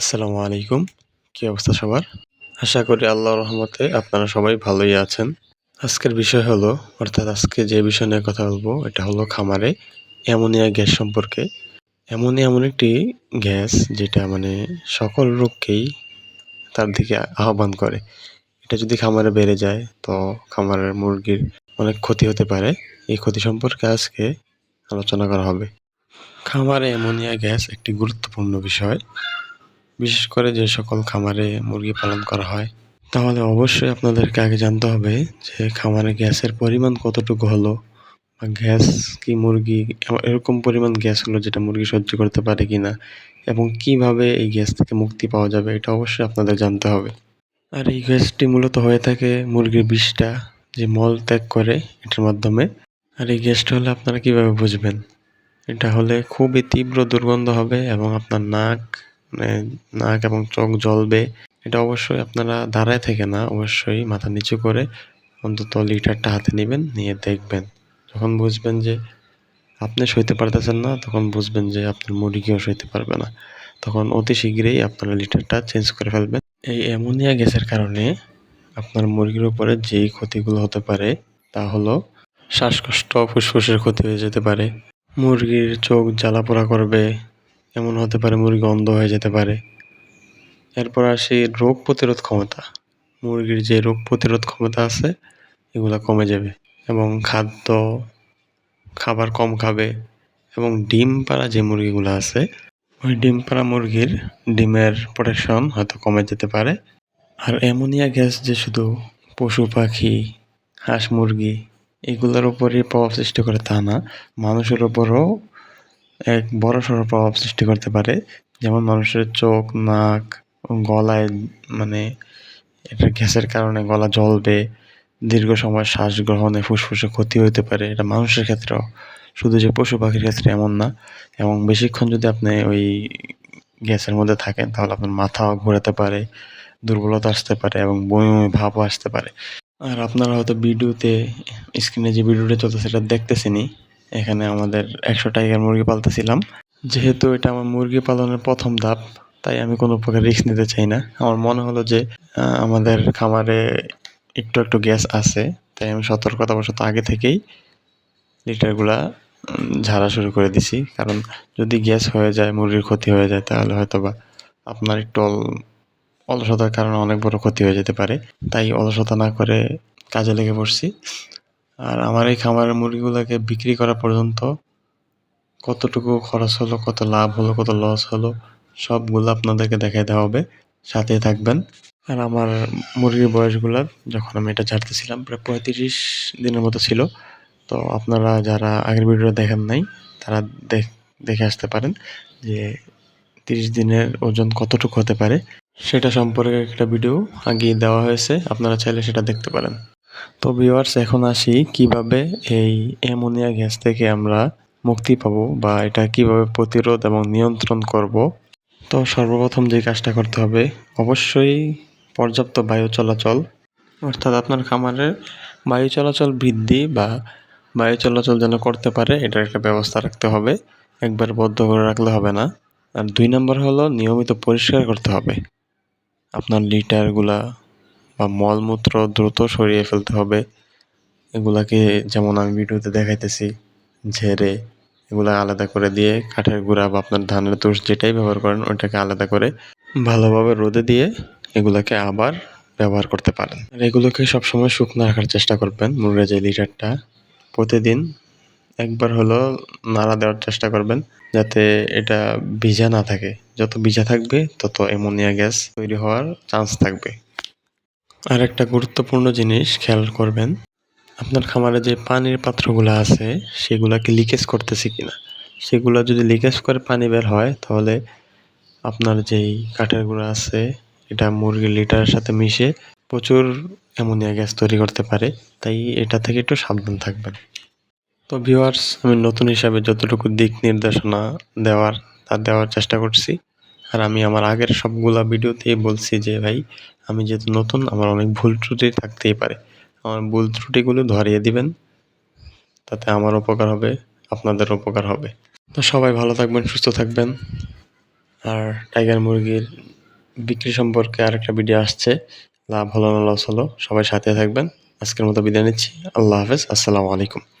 আসসালামু আলাইকুম। কি অবস্থা সবার? আশা করি আল্লাহর রহমতে আপনারা সবাই ভালোই আছেন। আজকের বিষয় হলো, অর্থাৎ আজকে যে বিষয় নিয়ে কথা বলব, এটা হলো খামারে অ্যামোনিয়া গ্যাস সম্পর্কে। অ্যামোনিয়া এমন একটি গ্যাস যেটা মানে সকল রোগকেই তার দিকে আহ্বান করে। এটা যদি খামারে বেড়ে যায়, তো খামারের মুরগির অনেক ক্ষতি হতে পারে। এই ক্ষতি সম্পর্কে আজকে আলোচনা করা হবে। খামারে অ্যামোনিয়া গ্যাস একটি গুরুত্বপূর্ণ বিষয়। বিশেষ করে যে সকল খামারে মুরগি পালন করা হয়, তাহলে অবশ্যই আপনাদেরকে আগে জানতে হবে যে খামারে গ্যাসের পরিমাণ কতটুকু হলো বা গ্যাস কি মুরগি, এরকম পরিমাণ গ্যাস হলো যেটা মুরগি সহ্য করতে পারে কি না এবং কীভাবে এই গ্যাস থেকে মুক্তি পাওয়া যাবে এটা অবশ্যই আপনাদের জানতে হবে। আর এই গ্যাসটি মূলত হয়ে থাকে মুরগির বিষটা যে মল ত্যাগ করে এটার মাধ্যমে। আর এই গ্যাসটা হলে আপনারা কীভাবে বুঝবেন? এটা হলে খুবই তীব্র দুর্গন্ধ হবে এবং আপনার নাক মানে নাক এবং চোখ জ্বলবে। এটা অবশ্যই আপনারা দাঁড়ায় থেকে না, অবশ্যই মাথা নিচু করে অন্তত লিটারটা হাতে নেবেন, নিয়ে দেখবেন। যখন বুঝবেন যে আপনি সইতে পারতেছেন না, তখন বুঝবেন যে আপনার মুরগিও সইতে পারবে না। তখন অতি শীঘ্রই আপনারা লিটারটা চেঞ্জ করে ফেলবেন। এই অ্যামোনিয়া গ্যাসের কারণে আপনার মুরগির উপরে যেই ক্ষতিগুলো হতে পারে, তা হলো শ্বাসকষ্ট, ফুসফুসের ক্ষতি হয়ে যেতে পারে, মুরগির চোখ জ্বালা পোড়া করবে এমন হতে পারে মুরগি অন্ধ হয়ে যেতে পারে। এরপর আসি রোগ প্রতিরোধ ক্ষমতা। মুরগির যে রোগ প্রতিরোধ ক্ষমতা আছে, এগুলো কমে যাবে এবং খাদ্য, খাবার কম খাবে এবং ডিম পাড়া যে মুরগিগুলো আছে, ওই ডিম পাড়া মুরগির ডিমের প্রোটেকশন হয়তো কমে যেতে পারে। আর অ্যামোনিয়া গ্যাস যে শুধু পশু পাখি, হাঁস মুরগি, এগুলোর উপরই প্রভাব সৃষ্টি করে তা না। মানুষের উপরও এক বড় সড়ো প্রভাব সৃষ্টি করতে পারে। যেমন মানুষের চোখ, নাক, গলায় মানে এটা গ্যাসের কারণে গলা জ্বলবে, দীর্ঘ সময় শ্বাস গ্রহণে ফুসফুসে ক্ষতি হতে পারে, এটা মানুষের ক্ষেত্রেও। শুধু যে পশু পাখির ক্ষেত্রে এমন না, এবং বেশিক্ষণ যদি আপনি ওই গ্যাসের মধ্যে থাকেন, তাহলে আপনার মাথাও ঘোরাতে পারে, দুর্বলতা আসতে পারে, এবং বমি বমি ভাবও আসতে পারে। আর আপনারা হয়তো ভিডিওতে, স্ক্রিনে যে ভিডিওটা চলছে সেটা দেখতেছেনই। এখানে আমাদের একশো টাইগার মুরগি পালতেছিলাম। যেহেতু এটা আমার মুরগি পালনের প্রথম ধাপ, তাই আমি কোনো প্রকার রিস্ক নিতে চাই না। আমার মনে হলো যে আমাদের খামারে একটু একটু গ্যাস আছে, তাই আমি সতর্কতাবশত আগে থেকেই লিটারগুলা ঝাড়া শুরু করে দিছি। কারণ যদি গ্যাস হয়ে যায়, মুরগির ক্ষতি হয়ে যায়, তাহলে হয়তো বা আপনার একটু অল- অলসতার কারণে অনেক বড় ক্ষতি হয়ে যেতে পারে। তাই অলসতা না করে কাজে লেগে পড়ছি। আর আমার এই খামারের মুরগিগুলোকে বিক্রি করা পর্যন্ত কতটুকু খরচ হলো, কত লাভ হলো, কত লস হলো, সবগুলো আপনাদেরকে দেখাই দেওয়া হবে। সাথে থাকবেন। আর আমার মুরগির বয়সগুলো, যখন আমি এটা ছাড়তেছিলাম প্রায় পঁয়ত্রিশ দিনের মতো ছিল। তো আপনারা যারা আগের ভিডিও দেখেন নাই, তারা দেখ- আসতে পারেন যে তিরিশ দিনের ওজন কতটুকু হতে পারে। সেটা সম্পর্কে একটা ভিডিও আগিয়ে দেওয়া হয়েছে, আপনারা চাইলে সেটা দেখতে পারেন। তো ভিউয়ার্স এখন আসি কীভাবে এই অ্যামোনিয়া গ্যাস থেকে আমরা মুক্তি পাবো বা এটা কীভাবে প্রতিরোধ এবং নিয়ন্ত্রণ করব। তো সর্বপ্রথম যে কাজটা করতে হবে, অবশ্যই পর্যাপ্ত বায়ু চলাচল, অর্থাৎ আপনার খামারের বায়ু চলাচল বৃদ্ধি বা বায়ু চলাচল যেন করতে পারে, এটার একটা ব্যবস্থা রাখতে হবে। একবার বদ্ধ করে রাখলে হবে না। আর দুই নম্বর হলো, নিয়মিত পরিষ্কার করতে হবে। আপনার লিটারগুলা বা মলমূত্র দ্রুত সরিয়ে ফেলতে হবে। এগুলাকে যেমন আমি ভিডিওতে দেখাইতেছি, ঝেড়ে এগুলা আলাদা করে দিয়ে কাঠের গুঁড়া বা আপনার ধানের তুষ যেটাই ব্যবহার করেন ওইটাকে আলাদা করে ভালোভাবে রোদে দিয়ে এগুলাকে আবার ব্যবহার করতে পারেন। আর এগুলোকে সবসময় শুকনো রাখার চেষ্টা করবেন মুরগির যে লিটারটা। প্রতিদিন একবার হলো নাড়া দেওয়ার চেষ্টা করবেন, যাতে এটা ভিজা না থাকে। যত ভিজা থাকবে, তত অ্যামোনিয়া গ্যাস তৈরি হওয়ার চান্স থাকবে। আর একটা গুরুত্বপূর্ণ জিনিস খেয়াল করবেন, আপনার খামারে যে পানির পাত্রগুলো আছে, সেগুলাকে লিকেজ করতেছে কিনা। সেগুলো যদি লিকেজ করে পানি বের হয়, তাহলে আপনার যেই কাঠের গুঁড়া আছে, এটা মুরগির লিটারের সাথে মিশে প্রচুর অ্যামোনিয়া গ্যাস তৈরি করতে পারে। তাই এটা থেকে একটু সাবধান থাকবেন। তো ভিউয়ার্স, আমি নতুন হিসাবে যতটুকু দিক নির্দেশনা দেওয়ার, তা দেওয়ার চেষ্টা করছি। আর আমি আমার আগের সবগুলা ভিডিওতেই বলছি যে, ভাই, আমি যেহেতু নতুন, আমার অনেক ভুল ত্রুটি থাকতেই পারে। আমার ভুল ত্রুটিগুলো ধরিয়ে দিবেন। তাতে আমার উপকার হবে, আপনাদের উপকার হবে। তো সবাই ভালো থাকবেন, সুস্থ থাকবেন। আর টাইগার মুরগির বিক্রি সম্পর্কে আরেকটা ভিডিও আসছে। লাভ হলো না, লস হলো। সবাই সাথে থাকবেন। আজকের মতো বিদায় নিচ্ছি। আল্লাহ হাফেজ। আসসালামু আলাইকুম।